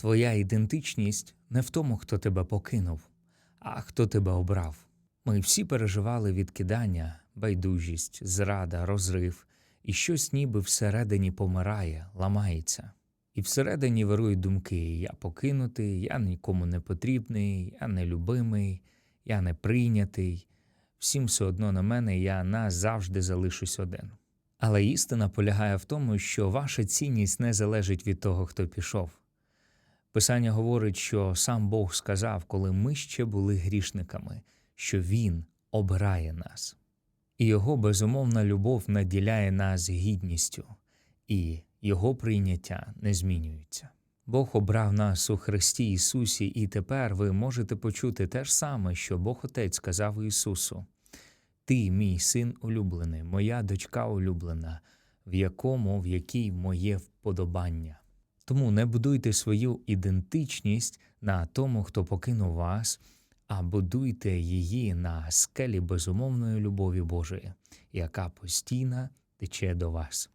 Твоя ідентичність не в тому, хто тебе покинув, а хто тебе обрав. Ми всі переживали відкидання, байдужість, зрада, розрив, і щось ніби всередині помирає, ламається. І всередині вирують думки: я покинутий, я нікому не потрібний, я нелюбимий, я не прийнятий. Всім все одно на мене я назавжди залишусь один. Але істина полягає в тому, що ваша цінність не залежить від того, хто пішов. Писання говорить, що сам Бог сказав, коли ми ще були грішниками, що Він обирає нас. І Його безумовна любов наділяє нас гідністю, і Його прийняття не змінюється. Бог обрав нас у Христі Ісусі, і тепер ви можете почути те ж саме, що Бог Отець сказав Ісусу: Ти, мій син улюблений, моя дочка улюблена, в якому, в якій моє вподобання. Тому не будуйте свою ідентичність на тому, хто покинув вас, а будуйте її на скелі безумовної любові Божої, яка постійно тече до вас.